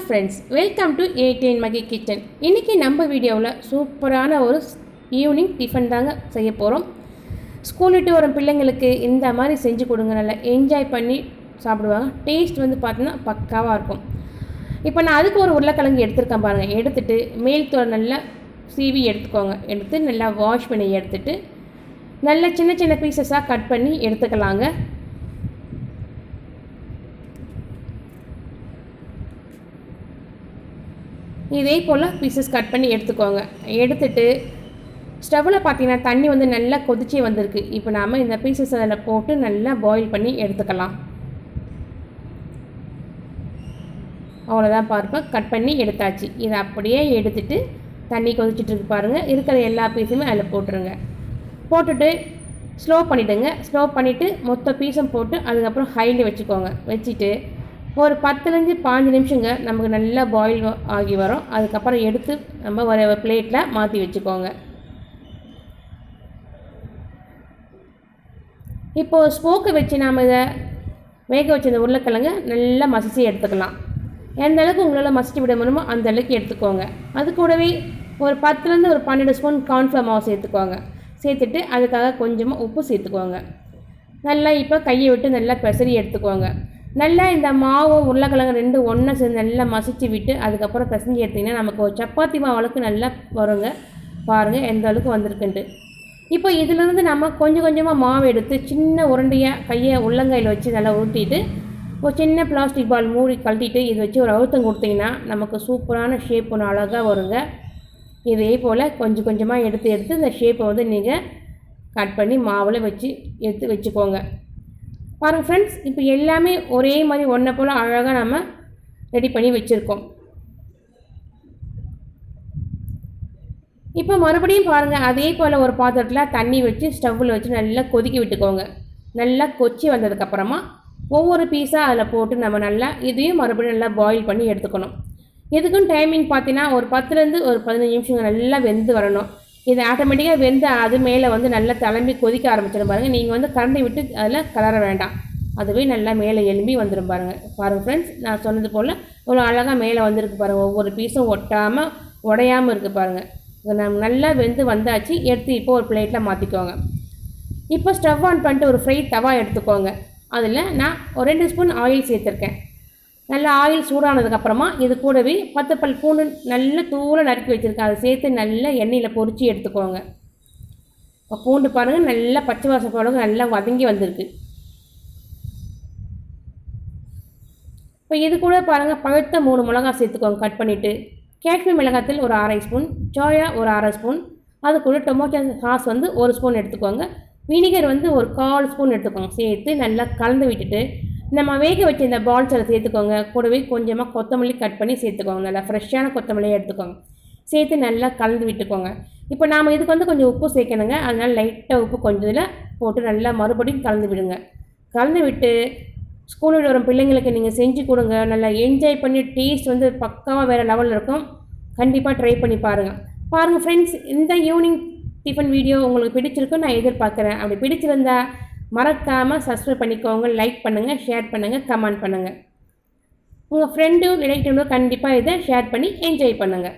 Friends welcome to eighteen Magi kitchen இன்றைக்கி நம்ம வீடியோவில் சூப்பரான ஒரு ஈவினிங் டிஃபன் தாங்க செய்ய போகிறோம் ஸ்கூல் விட்டு வரும் பிள்ளைங்களுக்கு இந்த மாதிரி செஞ்சு கொடுங்க. நல்லா என்ஜாய் பண்ணி சாப்பிடுவாங்க. டேஸ்ட் வந்து பார்த்தீங்கன்னா பக்காவாக இருக்கும். இப்போ நான் அதுக்கு ஒரு உருளைக்கிழங்கு எடுத்துருக்கேன் பாருங்கள் எடுத்துகிட்டு மேல் தோல் நல்லா சீவி எடுத்துக்கோங்க. எடுத்து நல்லா வாஷ் பண்ணி எடுத்துட்டு நல்லா சின்ன சின்ன பீசஸாக கட் பண்ணி எடுத்துக்கலாங்க. இதே போல் பீசஸ் கட் பண்ணி எடுத்துக்கோங்க. எடுத்துட்டு ஸ்டவ்வில் பார்த்தீங்கன்னா தண்ணி வந்து நல்லா கொதிச்சே வந்திருக்கு. இப்போ நாம் இந்த பீசஸ் அதில் போட்டு நல்லா பாயில் பண்ணி எடுத்துக்கலாம். அவ்வளோதான் பார்ப்போம் கட் பண்ணி எடுத்தாச்சு. இதை அப்படியே எடுத்துட்டு தண்ணி கொதிச்சுட்டு இருக்கு பாருங்கள் இருக்கிற எல்லா பீஸுமே அதில் போட்டுருங்க. போட்டுட்டு ஸ்லோ பண்ணிவிடுங்க ஸ்லோ பண்ணிவிட்டு மொத்த பீஸும் போட்டு அதுக்கப்புறம் ஹையில் வச்சுக்கோங்க. வச்சுட்டு ஒரு பத்துலேருந்து பாஞ்சு நிமிஷங்க நமக்கு நல்லா பாயில் ஆகி வரும். அதுக்கப்புறம் எடுத்து நம்ம ஒரு பிளேட்டில் மாற்றி வச்சுக்கோங்க. இப்போது ஸ்மோக்கை வச்சு நாம் இதை வேக வச்ச இந்த உருளைக்கிழங்க நல்லா மசிச்சு எடுத்துக்கலாம். எந்த அளவுக்கு உங்களால் மசிச்சு விட முடியுமோ அந்த அளவுக்கு எடுத்துக்கோங்க. அது கூடவே ஒரு பத்துலேருந்து ஒரு பன்னெண்டு ஸ்பூன் கார்ன்ஃப்ளவர் மாவு சேர்த்துக்கோங்க. சேர்த்துட்டு அதுக்காக கொஞ்சமாக உப்பு சேர்த்துக்கோங்க. நல்லா இப்போ கையை விட்டு நல்லா பெசரி எடுத்துக்கோங்க. நல்லா இந்த மாவு உருளைக்கிழங்கு ரெண்டு ஒன்றா சேர்ந்து நல்லா மசிச்சு விட்டு அதுக்கப்புறம் பிசைஞ்சு எடுத்திங்கன்னா நமக்கு ஒரு சப்பாத்தி மாவு அளவுக்கு நல்லா வருங்க. பாருங்கள் எந்த அளவுக்கு வந்திருக்குன்ட்டு. இப்போ இதிலிருந்து நம்ம கொஞ்சம் கொஞ்சமாக மாவு எடுத்து சின்ன உருண்டையாக கையை உள்ளங்கையில் வச்சு நல்லா உருட்டிட்டு ஒரு சின்ன பிளாஸ்டிக் பால் மூடி கழட்டிட்டு இதை வச்சு ஒரு அழுத்தம் கொடுத்தீங்கன்னா நமக்கு சூப்பரான ஷேப் ஒன்று அழகாக வருங்க. இதே போல் கொஞ்சம் கொஞ்சமாக எடுத்து எடுத்து இந்த ஷேப்பை வந்து நீங்கள் கட் பண்ணி மாவில் வச்சு எடுத்து வச்சுக்கோங்க. பாருங்கள் ஃப்ரெண்ட்ஸ் இப்போ எல்லாமே ஒரே மாதிரி ஒன்றை போல் அழகாக நம்ம ரெடி பண்ணி வச்சுருக்கோம். இப்போ மறுபடியும் பாருங்கள் அதே போல் ஒரு பாத்திரத்தில் தண்ணி வச்சு ஸ்டவ்வில் வச்சு நல்லா கொதிக்க விட்டுக்கோங்க. நல்லா கொச்சி வந்ததுக்கப்புறமா ஒவ்வொரு பீஸாக அதில் போட்டு நம்ம நல்லா இதையும் மறுபடியும் நல்லா பாயில் பண்ணி எடுத்துக்கணும். எதுக்கும் டைமிங் பார்த்தீங்கன்னா ஒரு பத்துலேருந்து ஒரு பதினஞ்சு நிமிஷம் நல்லா வெந்து வரணும். இது ஆட்டோமேட்டிக்காக வெந்து அது மேலே வந்து நல்லா தளம்பி கொதிக்க ஆரம்பிச்சிடும் பாருங்கள் நீங்கள் வந்து கரண்டி விட்டு அதில் கலர வேண்டாம். அதுவே நல்லா மேலே எலும்பி வந்துடும் பாருங்கள் பாருங்கள் ஃப்ரெண்ட்ஸ் நான் சொன்னது போல் இவ்வளோ அழகாக மேலே வந்திருக்கு பாருங்கள் ஒவ்வொரு பீஸும் ஒட்டாமல் உடையாமல் இருக்குது பாருங்கள் நம்ம நல்லா வெந்து வந்தாச்சு. எடுத்து இப்போ ஒரு பிளேட்டில் மாற்றிக்கோங்க இப்போ ஸ்டவ் ஆன் பண்ணிட்டு ஒரு ஃப்ரை தவா எடுத்துக்கோங்க. அதில் நான் ஒரு ரெண்டு ஸ்பூன் ஆயில் சேர்த்துருக்கேன். நல்லா ஆயில் சூடானதுக்கப்புறமா இது கூடவே பத்து பல் பூண்டு நல்ல தூளை நறுக்கி வச்சுருக்கேன். அதை சேர்த்து நல்லா எண்ணெயில் பொறிச்சு எடுத்துக்கோங்க. இப்போ பூண்டு பாருங்கள் நல்லா பச்சை வாசம் பாருங்க நல்லா வதங்கி வந்திருக்கு. இப்போ இது கூட பாருங்கள் பழுத்த மூணு மிளகா சேர்த்துக்கோங்க கட் பண்ணிவிட்டு காஷ்மீர் மிளகாத்தில் ஒரு அரை ஸ்பூன் சோயா ஒரு அரை ஸ்பூன் அது கூட டொமேட்டோ சாஸ் வந்து ஒரு ஸ்பூன் எடுத்துக்கோங்க. வினிகர் வந்து ஒரு கால் ஸ்பூன் எடுத்துக்கோங்க சேர்த்து நல்லா கலந்து விட்டுட்டு. நம்ம வேக வச்ச இந்த பால்ஸில் சேர்த்துக்கோங்க. கூடவே கொஞ்சமாக கொத்தமல்லி கட் பண்ணி சேர்த்துக்கோங்க. நல்லா ஃப்ரெஷ்ஷான கொத்தமல்லியாக எடுத்துக்கோங்க. சேர்த்து நல்லா கலந்து விட்டுக்கோங்க. இப்போ நாம் இதுக்கு வந்து கொஞ்சம் உப்பு சேர்க்கணுங்க. அதனால் லைட்டாக உப்பு கொஞ்சம் இதில் போட்டு நல்லா மறுபடியும் கலந்து விடுங்க. கலந்து விட்டு ஸ்கூலில் வரும் பிள்ளைங்களுக்கு நீங்கள் செஞ்சு கொடுங்க. நல்லா என்ஜாய் பண்ணி டேஸ்ட் வந்து பக்காவாக வேறு லெவலில் இருக்கும். கண்டிப்பாக ட்ரை பண்ணி பாருங்கள் பாருங்கள் ஃப்ரெண்ட்ஸ் இந்த ஈவினிங் டிஃபன் வீடியோ உங்களுக்கு பிடிச்சிருக்குன்னு நான் எதிர்பார்க்குறேன். அப்படி பிடிச்சிருந்தா மறக்காமல் சப்ஸ்கிரைப் பண்ணிக்கோங்க லைக் பண்ணுங்கள் ஷேர் பண்ணுங்கள் கமெண்ட் பண்ணுங்கள் உங்கள் ஃப்ரெண்டும் ரிலேட்டிவும் கண்டிப்பாக இதை ஷேர் பண்ணி என்ஜாய் பண்ணுங்கள்